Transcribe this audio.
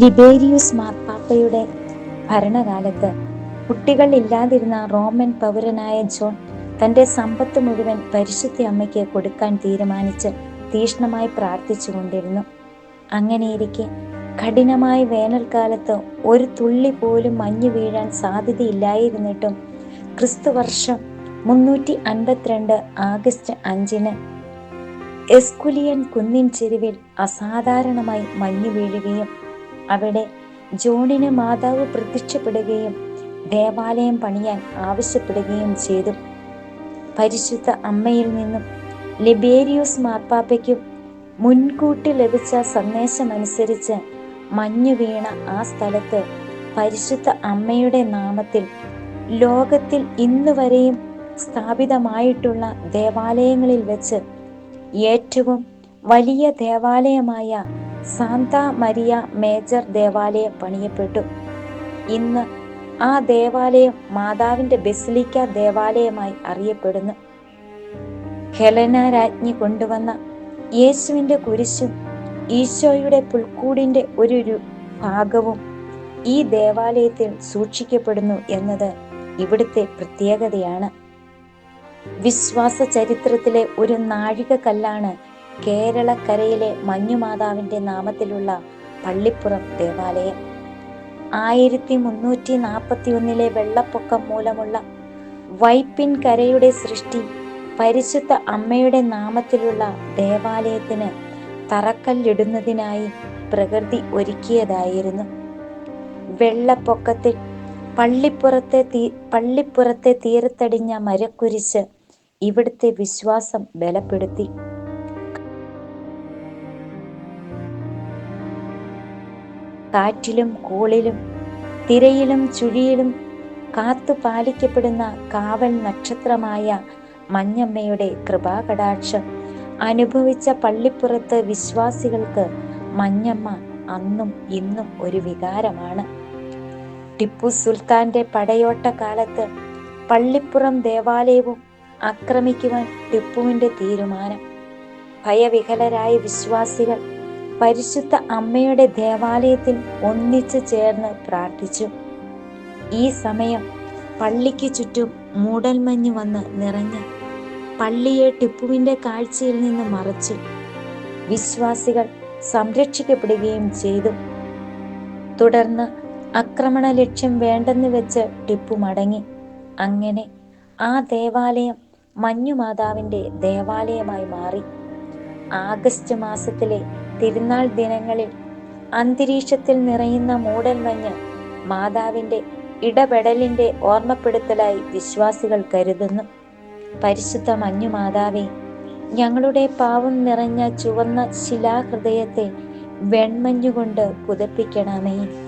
ലിബേരിയൂസ് മാർപ്പാപ്പയുടെ ഭരണകാലത്ത് കുട്ടികൾ ഇല്ലാതിരുന്ന റോമൻ പൗരനായ ജോൺ തന്റെ സമ്പത്ത് മുഴുവൻ പരിശുദ്ധ അമ്മയ്ക്ക് കൊടുക്കാൻ തീരുമാനിച്ച് തീഷ്ണമായി പ്രാർത്ഥിച്ചുകൊണ്ടിരുന്നു. അങ്ങനെയിരിക്കെ കഠിനമായ വേനൽക്കാലത്ത് ഒരു തുള്ളി പോലും മഞ്ഞ് വീഴാൻ സാധ്യതയില്ലായിരുന്നിട്ടും ക്രിസ്തുവർഷം മുന്നൂറ്റി അൻപത്തിരണ്ട് ആഗസ്റ്റ് അഞ്ചിന് എസ്കുലിയൻ കുന്നിൻ ചെരുവിൽ അസാധാരണമായി മഞ്ഞ് വീഴുകയും അവിടെ ജോണിന് മാതാവ് പ്രത്യക്ഷപ്പെടുകയും ദേവാലയം പണിയാൻ ആവശ്യപ്പെടുകയും ചെയ്തു. പരിശുദ്ധ അമ്മയിൽ നിന്നും ലിബേരിയോസ് മാർപ്പാപ്പയ്ക്കും മുൻകൂട്ടി ലഭിച്ച സന്ദേശമനുസരിച്ച് മഞ്ഞു വീണ ആ സ്ഥലത്ത് പരിശുദ്ധ അമ്മയുടെ നാമത്തിൽ ലോകത്തിൽ ഇന്നുവരെയും സ്ഥാപിതമായിട്ടുള്ള ദേവാലയങ്ങളിൽ വെച്ച് ഏറ്റവും വലിയ ദേവാലയമായ സാന്ത മരിയ മേജർ ദേവാലയം പണിയപ്പെട്ടു. ഇന്ന് ആ ദേവാലയം മാതാവിന്റെ ബെസിലിക്ക ദേവാലയമായി അറിയപ്പെടുന്നു. ഹെലന രാജ്ഞി കൊണ്ടുവന്ന യേശുവിന്റെ കുരിശും ഈശോയുടെ പുൽക്കൂടിന്റെ ഒരു ഭാഗവും ഈ ദേവാലയത്തിൽ സൂക്ഷിക്കപ്പെടുന്നു എന്നത് ഇവിടുത്തെ പ്രത്യേകതയാണ്. വിശ്വാസ ചരിത്രത്തിലെ ഒരു നാഴികക്കല്ലാണ് കേരളക്കരയിലെ മഞ്ഞുമാതാവിന്റെ നാമത്തിലുള്ള പള്ളിപ്പുറം ദേവാലയം. ആയിരത്തി മുന്നൂറ്റി നാൽപ്പത്തി ഒന്നിലെ വെള്ളപ്പൊക്കം മൂലമുള്ള വൈപ്പിൻ കരയുടെ സൃഷ്ടി പരിശുദ്ധ അമ്മയുടെ നാമത്തിലുള്ള ദേവാലയത്തിന് തറക്കല്ലിടുന്നതിനായി പ്രകൃതി ഒരുക്കിയതായിരുന്നു. വെള്ളപ്പൊക്കത്തിൽ പള്ളിപ്പുറത്തെ തീ പള്ളിപ്പുറത്തെ തീരത്തടിഞ്ഞ മരക്കുരിശ് ഇവിടുത്തെ വിശ്വാസം ബലപ്പെടുത്തി. കാറ്റിലും കോളിലും തിരയിലും ചുഴിയിലും കാത്തു പാലിക്കപ്പെടുന്ന കാവൽ നക്ഷത്രമായ മഞ്ഞമ്മയുടെ കൃപാകടാക്ഷം അനുഭവിച്ച പള്ളിപ്പുറത്ത് വിശ്വാസികൾക്ക് മഞ്ഞമ്മ അന്നും ഇന്നും ഒരു വികാരമാണ്. ടിപ്പു സുൽത്താന്റെ പടയോട്ട കാലത്ത് പള്ളിപ്പുറം ദേവാലയവും ആക്രമിക്കുവാൻ ടിപ്പുവിന്റെ തീരുമാനം. ഭയവിഹലരായ വിശ്വാസികൾ പരിശുദ്ധ അമ്മയുടെ ദേവാലയത്തിൽ ഒന്നിച്ചു ചേർന്ന് പ്രാർത്ഥിച്ചു. ഈ സമയം പള്ളിക്ക് ചുറ്റും മൂടൽമഞ്ഞ് വന്ന് നിറഞ്ഞ് പള്ളിയെ ടിപ്പുവിന്റെ കാഴ്ചയിൽ നിന്ന് മറച്ചു. വിശ്വാസികൾ സംരക്ഷിക്കപ്പെടുകയും ചെയ്തു. തുടർന്ന് ആക്രമണ ലക്ഷ്യം വേണ്ടെന്ന് വെച്ച് ടിപ്പു മടങ്ങി. അങ്ങനെ ആ ദേവാലയം മഞ്ഞുമാതാവിന്റെ ദേവാലയമായി മാറി. ആഗസ്റ്റ് മാസത്തിലെ തിരുനാൾ ദിനങ്ങളിൽ അന്തരീക്ഷത്തിൽ നിറയുന്ന മൂടൽ മഞ്ഞ് മാതാവിന്റെ ഇടപെടലിന്റെ ഓർമ്മപ്പെടുത്തലായി വിശ്വാസികൾ കരുതുന്നു. പരിശുദ്ധ മഞ്ഞു മാതാവേ ഞങ്ങളുടെ പാവം നിറഞ്ഞ ചുവന്ന ശിലാഹൃദയത്തെ വെൺമഞ്ഞുകൊണ്ട് പുതപ്പിക്കണമേ.